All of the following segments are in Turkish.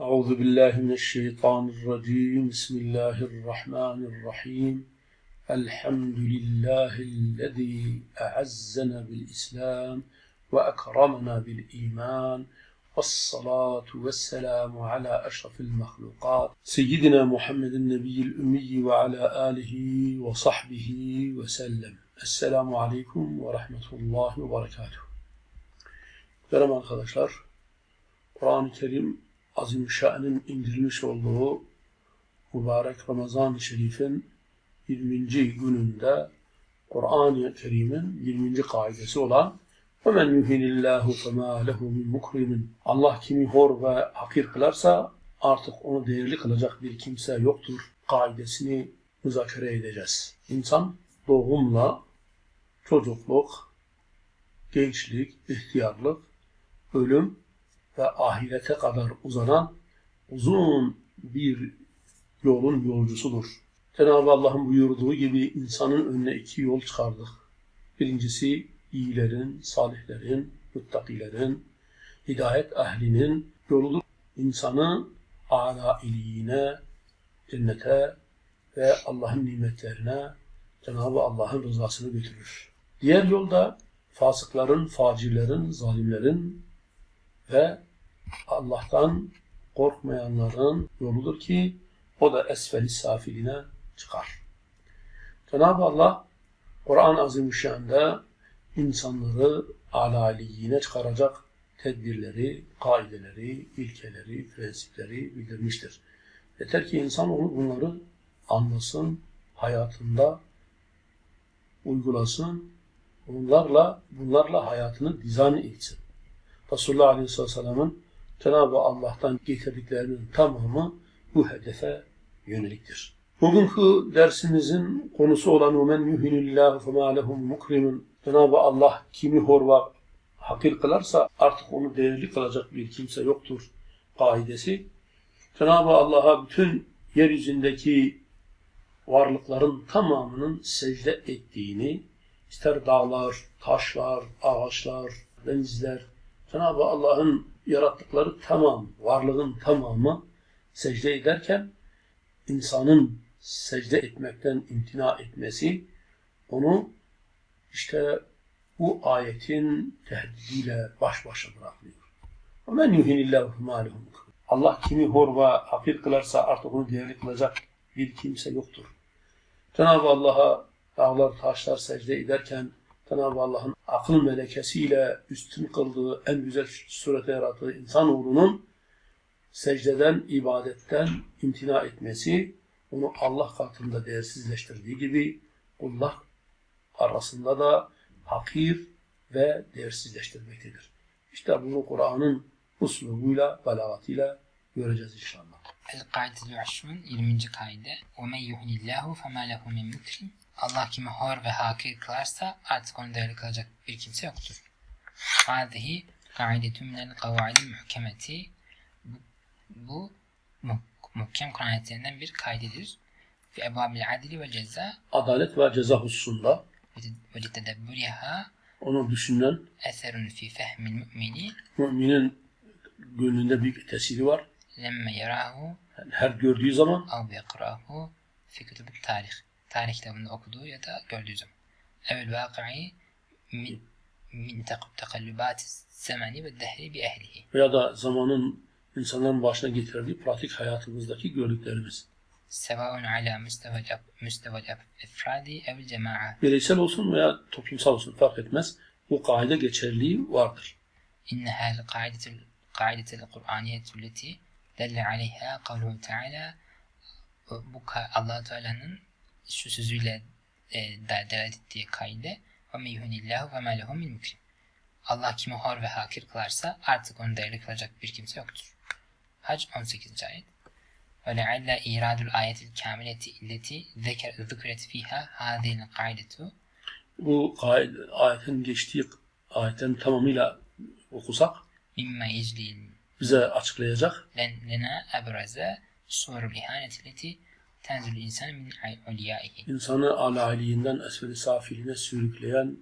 أعوذ بالله من الشيطان الرجيم. بسم الله الرحمن الرحيم. الحمد لله الذي أعزنا بالإسلام وأكرمنا بالإيمان والصلاة والسلام على أشرف المخلوقات. سيدنا محمد النبي الأمي وعلى آله وصحبه وسلم. السلام عليكم ورحمة الله وبركاته. Merhaba arkadaşlar. Kur'an-ı Kerim Azimüşşan'ın indirilmiş olduğu mübarek Ramazan-ı Şerif'in 20. gününde Kur'an-ı Kerim'in 20. kaidesi olan وَمَنْ يُهِنِ اللّٰهُ فَمَا لَهُ مِنْ مُكْرِمٍ Allah kimi hor ve hakir kılarsa artık onu değerli kılacak bir kimse yoktur. Kaidesini müzakere edeceğiz. İnsan doğumla çocukluk, gençlik, ihtiyarlık, ölüm ve ahirete kadar uzanan uzun bir yolun yolcusudur. Cenab-ı Allah'ın buyurduğu gibi insanın önüne iki yol çıkardık. Birincisi iyilerin, salihlerin, muttakilerin, hidayet ehlinin yoludur. İnsanı âlâ iliğine, cennete ve Allah'ın nimetlerine, Cenab-ı Allah'ın rızasını götürür. Diğer yolda fasıkların, facirlerin, zalimlerin ve Allah'tan korkmayanların yoludur ki o da esfeli safiline çıkar. Cenab-ı Allah Kur'an-ı Azimüşşan'da insanları alaliyine çıkaracak tedbirleri, kaideleri, ilkeleri, prensipleri bildirmiştir. Yeter ki insan onu bunları anlasın, hayatında uygulasın, bunlarla bunlarla hayatını dizayn etsin. Resulullah Aleyhisselatü Vesselam'ın Cenab-ı Allah'tan getirdiklerinin tamamı bu hedefe yöneliktir. Bugünkü dersimizin konusu olan "Men yuhinillahu fema lehum mukrimun" Cenab-ı Allah kimi hor ve hakir kılarsa artık onu değerli kılacak bir kimse yoktur kaidesi. Cenab-ı Allah'a bütün yeryüzündeki varlıkların tamamının secde ettiğini, ister dağlar, taşlar, ağaçlar, denizler, Cenab-ı Allah'ın yarattıkları tamam, varlığın tamamı secde ederken insanın secde etmekten imtina etmesi onu işte bu ayetin tehdidiyle baş başa bırakıyor. وَمَنْ يُهِنِ اللّٰهُ فَمَا Allah kimi hor ve hakir kılarsa artık onu değerli kılacak bir kimse yoktur. Cenab-ı Allah'a dağlar, taşlar secde ederken Cenab-ı Allah'ın akıl melekesiyle üstün kıldığı, en güzel surete yarattığı insanoğlunun secdeden, ibadetten imtina etmesi, onu Allah katında değersizleştirdiği gibi kullar arasında da hakir ve değersizleştirmektedir. İşte bunu Kur'an'ın uslubuyla, belagatıyla göreceğiz inşallah. El-Kaidetül Aşrun 20. kaide وَمَنْ يُهْنِ اللّٰهُ فَمَا لَهُ مِنْ مُكْرِمٍ Allah kimi hor ve hakir kılarsa artık onu değerli kılacak bir kimse yoktur. Hâzihi kaidetü minel kavaidil muhkemeti bu, bu mu, muhkem Kur'an ayetlerinden bir kaydedir. Fi ebabil adili ve ceza Adalet ve ceza hususunda ve tedebbüriha onu düşünen eserun fi fehmil mümini müminin gönlünde büyük tesiri var. lemme yarahu her gördüğü zaman av yakrahu fi kütübü tarih tarih kitabında okuduğu ya da gördüğü zaman. Evvel vakı'i min, min tekallübati zemani ve dehri bi ehlihi. Veya da zamanın insanların başına getirdiği pratik hayatımızdaki gördüklerimiz. Sevaun ala müstevel ifradi ev cema'a. Bireysel olsun veya toplumsal olsun fark etmez. Bu kaide geçerliği vardır. İnne hâl kaidetul kaidetul Kur'aniyetul leti delle aleyha kavluhu teala bu allah Teala'nın şu sözüyle e, da- delalet ettiği kaide وَمَنْ يُهُنِ اللّٰهُ وَمَا لَهُ مِنْ مُكْرِمٍ Allah kimi hor ve hakir kılarsa artık onu değerli kılacak bir kimse yoktur. Hac 18. ayet وَلَعَلَّ اِيرَادُ الْآيَةِ الْكَامِلَةِ اِلَّتِ ذُكْرَتْ ف۪يهَا هَذِهِ الْقَاعِدَةُ Bu kaide, ayetin geçtiği ayetten tamamıyla okusak مِمَّا يَجْلِي bize açıklayacak. len- lena ebraze suvarul ihaneti leti tenzülü insan min uliyaihi. insanı alaliğinden esfeli safiline sürükleyen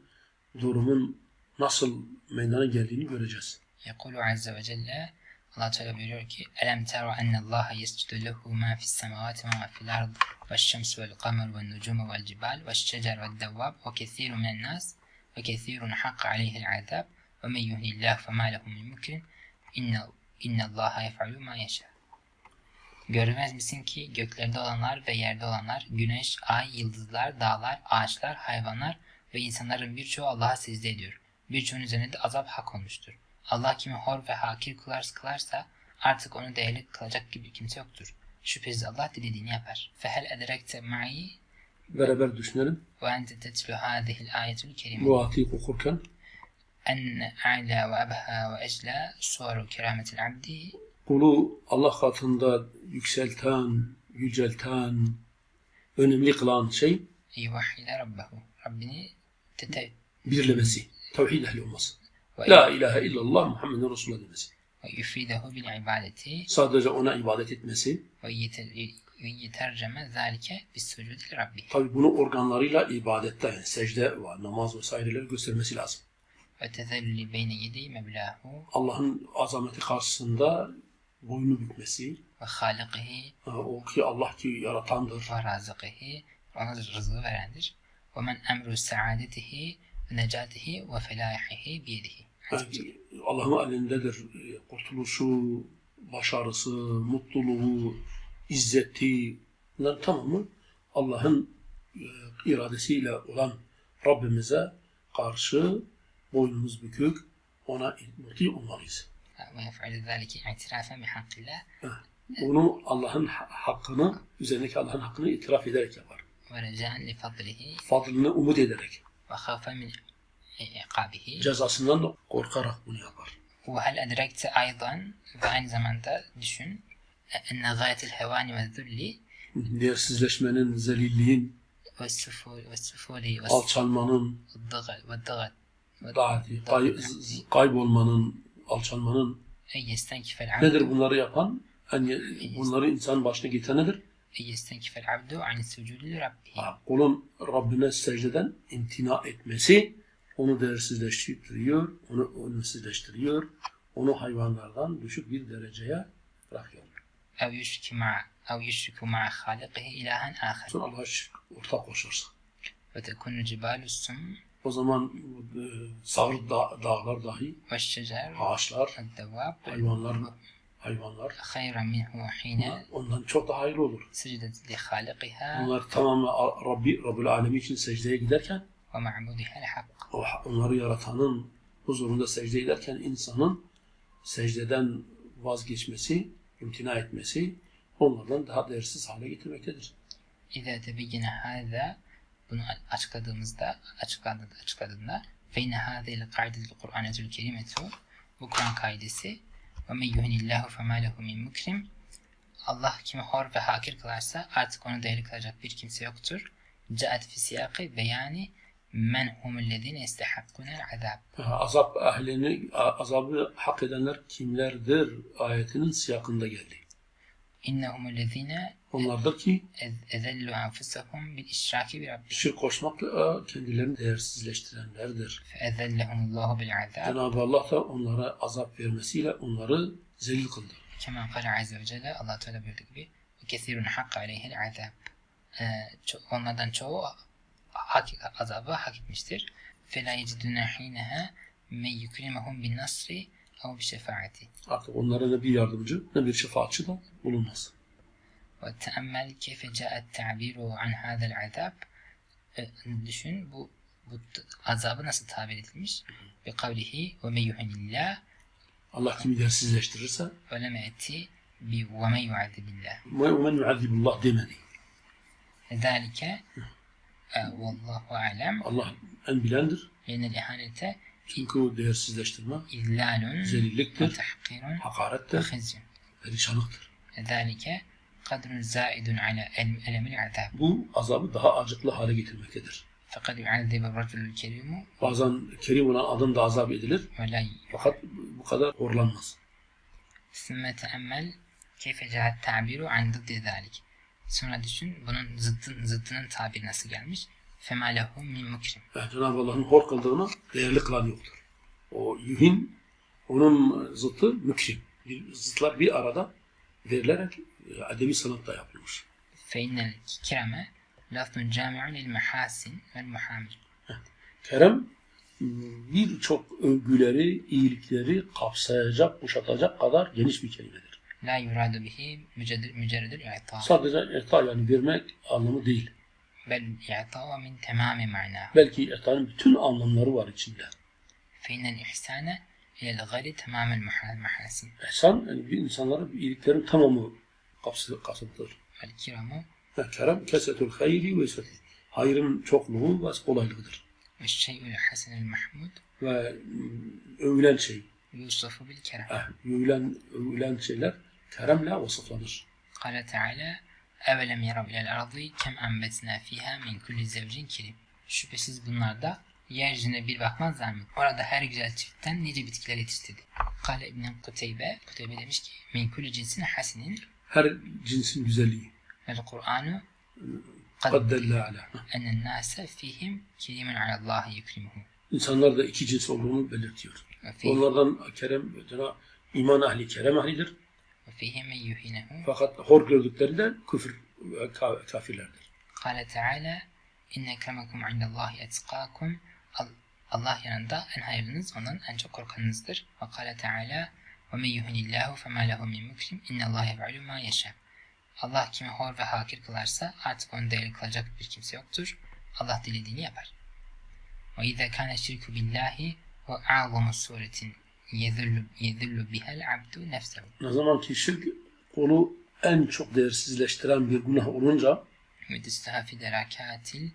durumun nasıl meydana geldiğini göreceğiz. Yekulu azze ve celle Allah Teala buyuruyor ki Elem tera enne Allah yescudu lehu ma fis semavati ma fil ard ve şems vel kamer ve nucumu vel cibal ve şecer ve devvab ve kethirun minen nas ve kethirun hakka aleyhil azab ve men yuhnillah fe ma lehu min inne Allah yef'alu ma yeşâ. Görmez misin ki göklerde olanlar ve yerde olanlar, güneş, ay, yıldızlar, dağlar, ağaçlar, hayvanlar ve insanların birçoğu Allah'a secde ediyor. Birçoğunun üzerine de azap hak olmuştur. Allah kimi hor ve hakir kılar kılarsa artık onu değerli kılacak gibi kimse yoktur. Şüphesiz Allah dilediğini yapar. Fehel ederekte ma'i Beraber düşünelim. ve ente tetlu hâzihil ayetul kerime. Bu ayeti okurken En a'la ve ebha ve ecla suvaru kerametil abdi kulu Allah katında yükselten, yücelten, önemli kılan şey yuvahhide rabbehu. Rabbini tete birlemesi, tevhid ehli olması. La ilahe illallah Muhammedun Resulullah demesi. ve yufridehu bil ibadeti Sadece ona ibadet etmesi. ve yeterceme zalike bis sucudi rabbi. Tabi bunu organlarıyla ibadette, yani secde ve namaz vesaireleri göstermesi lazım. Ve tezellü beyne yedi meblahu Allah'ın azameti karşısında boynu bükmesi, ve halikihi ha, o ki Allah ki yaratandır. ve razıkihi ona rızığı verendir. Ve men emru saadetihi ve necatihi ve felahihi biyedihi. Yani Allah'ın elindedir e, kurtuluşu, başarısı, mutluluğu, izzeti, bunların tamamı Allah'ın e, iradesiyle olan Rabbimize karşı boynumuz bükük, ona muti olmalıyız ve yef'alü zâlike i'tirâfen bi hakkillah. Bunu Allah'ın hakkını, üzerindeki Allah'ın hakkını itiraf ederek yapar. Ve reca'an li fadlihi. Fadlını umut ederek. Ve khâfe min ikabihi. Cezasından da korkarak bunu yapar. Ve hel edrekte aydan ve aynı zamanda düşün. Enne gâyetil hevâni ve zulli. Değersizleşmenin, zelilliğin, alçalmanın, daati, kay, kaybolmanın, alçalmanın nedir bunları yapan? Yani bunları insan başına getiren nedir? أن يستنكف العبد عن السجود لربه Ha, Kulun Rabbine secdeden imtina etmesi onu değersizleştiriyor, onu önemsizleştiriyor, onu hayvanlardan düşük bir dereceye bırakıyor. أو يشرك مع أو يشرك مع خالقه إلها آخر Sonra Allah'a şirk, ortak koşarsa. وتكون جبال السم o zaman e, sağır da, dağlar dahi ağaçlar, hayvanlar hayvanlar bunlar, ondan çok daha hayırlı olur. Bunlar tamamı Rabbi, Rabbül Alemi için secdeye giderken onları yaratanın huzurunda secde ederken insanın secdeden vazgeçmesi, imtina etmesi onlardan daha değersiz hale getirmektedir. İza tebeyyene hâzâ bunu açıkladığımızda açıkladığında açıkladığında fe inne hâzâil kaidetul Kur'anetül kerimetu bu Kur'an kaidesi ve men yuhinillahu lehu min mukrim Allah kimi hor ve hakir kılarsa artık onu değerli kılacak bir kimse yoktur. Caet fi siyakı beyani men humullezine istehakkunel azab. Azap ehlini, azabı hak edenler kimlerdir ayetinin siyakında geldi. İnnehumullezine Onlardır ki ezellu enfusahum bil işraki bi rabbihim. şirk koşmakla kendilerini değersizleştirenlerdir. Fe ezellehumullahu bil azab. Cenab-ı Allah da onlara azap vermesiyle onları zelil kıldı. Kema kale azze ve celle Allah Teala buyurduğu gibi ve kesirun hakka aleyhil azab. Ee, onlardan çoğu hak, azabı hak etmiştir. Fela yecidune hineha men yukrimehum bin nasri ev bi şefaati. Artık onlara ne bir yardımcı ne bir şefaatçi de bulunmaz. Ve teemmel keyfe ca'et ta'biru an hadal azab. Ee, düşün bu bu t- azabı nasıl tabir edilmiş? Bi kavlihi ve men yuhinillah Allah kimi değersizleştirirse ve lem eti bi ve men yuazibillah. وَمَنْ يُعَذِّبُ اللّٰهِ demedi. ذلك آه، والله أعلم Allah en bilendir. لأن الإهانة Çünkü o değersizleştirme إذلال zelilliktir, وتحقير hakarettir, وخزي perişanlıktır. ذلك kadrun zaidun ala elemil azab. Bu azabı daha acıklı hale getirmektedir. Fakat yu'azibu racul kerimu. Bazen kerim olan adam da azap edilir. Fakat bu kadar horlanmaz. Sümme teammel keyfe cehat tabiru an zıddi zalik. Sonra düşün bunun zıttın, zıttının tabiri nasıl gelmiş? Fema lehu min mukrim. Yani Cenab-ı Allah'ın hor kıldığına değerli kılan yoktur. O yuhin onun zıttı mükrim. Zıtlar bir arada verilerek e, edebi sanatta yapılmış. فإن الكرم لفظ جامع للمحاسن والمحامد Kerem birçok övgüleri, iyilikleri kapsayacak, kuşatacak kadar geniş bir kelimedir. لا يراد به مجرد مجرد الإعطاء Sadece eta yani vermek anlamı değil. بل إعطاء من تمام معناه Belki etanın bütün anlamları var içinde. فإن الإحسان إلى ilel gari tamamel mahasin. Ehsan yani bir insanların iyiliklerin tamamı kapsatılır. Vel kiramu. Kerem kesetul hayri ve setul. Hayrın çokluğu ve kolaylığıdır. Ve şeyül hasenel mahmud. Ve övülen şey. Yusufu bil kerem. Eh, övülen, övülen şeyler keremle vasıflanır. Kale Teala evelem yarav ilel ardı kem ambetna fiha min kulli zevcin kerim. Şüphesiz bunlarda yeryüzüne bir bakmazlar mı? Orada her güzel çiftten nice bitkiler yetiştirdik. Kale İbn Kuteybe, Kuteybe demiş ki min kulli cinsin hasinin Her cinsin güzelliği. vel Kur'anu Kad kad delle ala. enen nase fihim kerimen alallahi yukrimuhu. İnsanlar da iki cins olduğunu belirtiyor. Onlardan kerem, Cenab- iman ahli kerem ahlidir. Fakat hor gördüklerinde küfür kafirlerdir. Kale Teala inne ekremakum indallahi etskakum. Al- Allah yanında en hayırlınız ondan en çok korkanınızdır. Ve kale Teala ve men yuhinillahu fema lehu min mukrim innallahi yef'alu ma yeşâ. Allah kimi hor ve hakir kılarsa artık onu değerli kılacak bir kimse yoktur. Allah dilediğini yapar. Şirku billahi ve a'zamu suretin yedullu, yedullu bihel abdu nefsehu. Ne zaman ki şirk kulu en çok değersizleştiren bir günah olunca Ve distahafi derakatil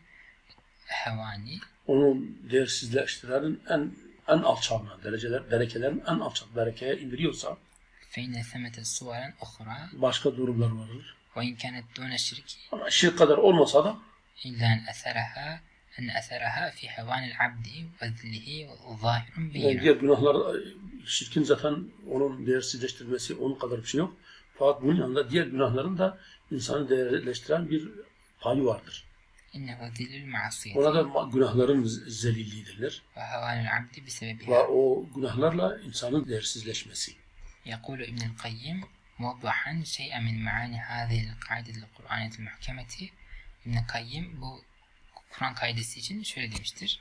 hevani. Onu değersizleştirenin en en alçağına, dereceler, derekelerin en alçak derekeye indiriyorsa feyne semete suvaren ohra başka durumlar vardır. Ve imkanet dune şirki. Ama şirk kadar olmasa da illa en esereha en esereha fi hevanil abdi ve zillihi ve zahirun beyirun. Diğer günahlar şirkin zaten onun değersizleştirmesi onun kadar bir şey yok. Fakat bunun yanında diğer günahların da insanı değerleştiren bir payı vardır. إنه ذل المعصية Ona da ma- günahların z- zelilliği denilir. وهوان العبد Ve بسببها o günahlarla insanın değersizleşmesi. يقول ابن القيم موضحا شيئا من معاني هذه القاعدة القرآنية المحكمة İbn Kayyim bu Kur'an kaidesi için şöyle demiştir.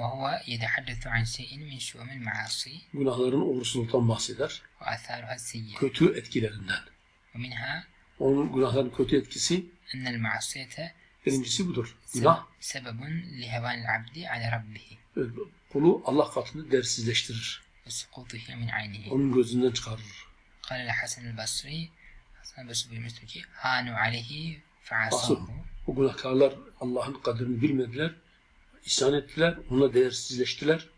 وهو يتحدث عن شيء من شؤم المعاصي Günahların uğursuzluktan bahseder. وآثارها السيئة Kötü etkilerinden. ومنها Onun günahların kötü etkisi أن المعصية birincisi budur. Günah سبب لهوان العبد على ربه e, kulu Allah katında değersizleştirir. وسقوطه من عينه Onun gözünden çıkarır. قال الحسن البصري Hasan Basri buyurmuştur ki hanu aleyhi Asıl fe'asahu o günahkarlar Allah'ın kadrini bilmediler. isyan ettiler. Ona değersizleştiler.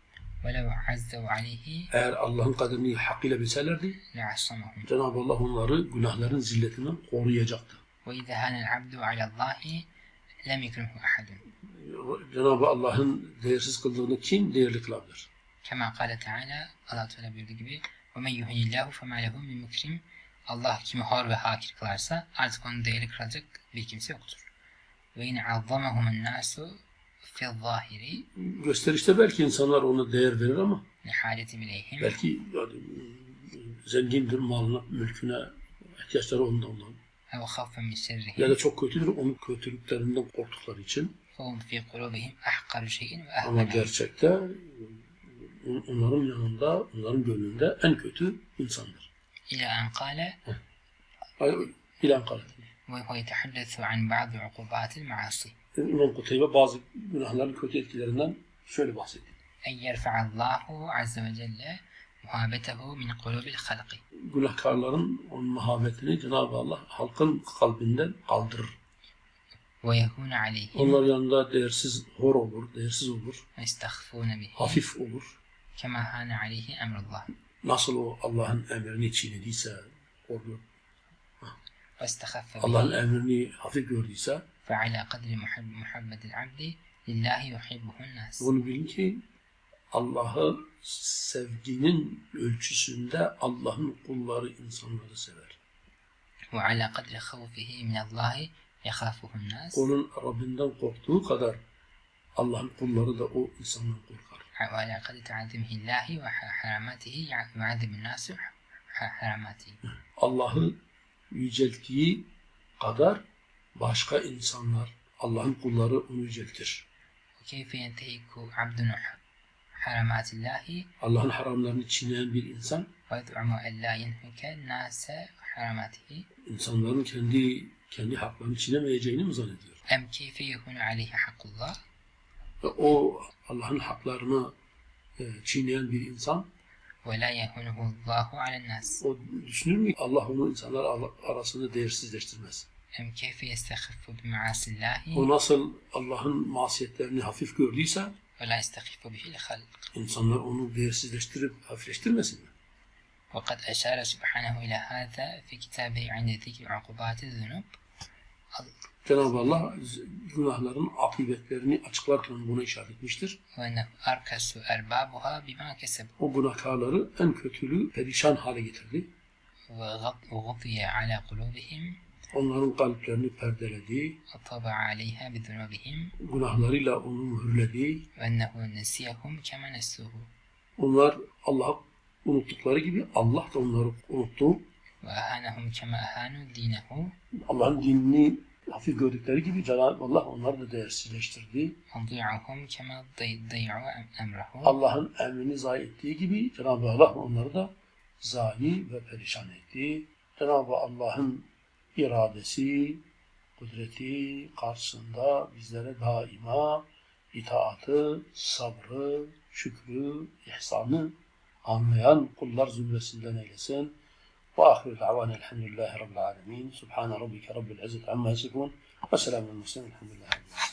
وَلَوْ عَزَّوْا عَلَيْهِ Eğer Allah'ın kadrini hakkıyla bilselerdi لَعَصَّمَهُمْ Cenab-ı Allah onları günahların zilletinden koruyacaktı. وَإِذَا هَانَ الْعَبْدُ عَلَى اللّٰهِ lem yukrimhu ahadun. Cenab-ı Allah'ın değersiz kıldığını kim değerli kılabilir? Kema kâle teâlâ Allah Teala buyurduğu gibi ve men yuhinillahu femâ lehu min mukrim Allah kimi hor ve hakir kılarsa artık onu değerli kılacak bir kimse yoktur. Ve yine azzamahumun nasu fil zahiri Gösterişte belki insanlar ona değer verir ama haletim ileyhim belki yani, zengindir malına, mülküne ihtiyaçları ondan ondan ev khaffe min şerrihi. Ya da çok kötüdür onun kötülüklerinden korktukları için. Fehum fi kulubihim ahkaru şeyin Ama gerçekte onların yanında, onların gönlünde en kötü insandır. İlâ en kâle İlâ en kâle. Ve huve yetehaddethu an ba'du ukubatil maasi. E, İmam Kutaybe bazı günahların kötü etkilerinden şöyle bahsediyor. En yerfe'allahu azze ve celle مهابته من قلوب الخلق Günahkarların onun muhabbetini Cenab-ı Allah halkın kalbinden kaldırır. ويهون عليهم Onlar yanında değersiz hor olur, değersiz olur, ويستخفون به hafif olur. كما هان عليه أمر الله Nasıl o Allah'ın emrini çiğnediyse, hor gör- واستخف به Allah'ın emrini hafif gördüyse, فعلى قدر محب محبة العبد لله يحبه الناس bunu bilin ki Allah'ı sevginin ölçüsünde Allah'ın kulları insanları sever. Ve ala kadri havfihi minallahi yekhafuhun nas. Onun Rabbinden korktuğu kadar Allah'ın kulları da o insandan korkar. Ve ala kadri ta'zimihillahi ve haramatihi yu'azimun nas haramatihi. Allah'ı yücelttiği kadar başka insanlar Allah'ın kulları onu yüceltir. Keyfe yentehiku abdun hak haramatillahi Allah'ın haramlarını çiğneyen bir insan ve du'mu ellâ yenhüke nâse haramatihi insanların kendi kendi haklarını çiğnemeyeceğini mi zannediyor? Em keyfe yekunu aleyhi hakkullah ve o Allah'ın haklarını e, çiğneyen bir insan ve la yehunuhu Allahu alennâs o düşünür mü Allah onu insanlar arasında değersizleştirmez. Em keyfe yestehiffu bi maasillahi o nasıl Allah'ın masiyetlerini hafif gördüyse ولا يستخف به الخلق insanlar onu değersizleştirip hafifleştirmesin mi? وقد أشار سبحانه إلى هذا في كتابه عند ذكر عقوبات الذنوب Cenab-ı Allah günahların akıbetlerini açıklarken buna işaret etmiştir. وأنه أركس أربابها بما كسبوا O günahkarları en kötülü perişan hale getirdi. onların kalplerini perdeledi. Ataba aleyha bidrabihim. Günahlarıyla onu mühürledi. Ve ennehu nesiyahum kema nesuhu. Onlar Allah'ı unuttukları gibi Allah da onları unuttu. Ve ahanahum kema ahanu dinehu. Allah'ın dinini hafif gördükleri gibi Cenab-ı Allah onları da değersizleştirdi. Allah'ın emrini zayi ettiği gibi Cenab-ı Allah onları da zayi ve perişan etti. Cenab-ı Allah'ın iradesi, kudreti karşısında bizlere daima itaatı, sabrı, şükrü, ihsanı anlayan kullar zümresinden eylesin. Ve ahiru davana elhamdülillahi rabbil alemin. Subhane rabbike rabbil izzeti amma yasifun. Ve selamun sellem. Elhamdülillahi rabbil alemin.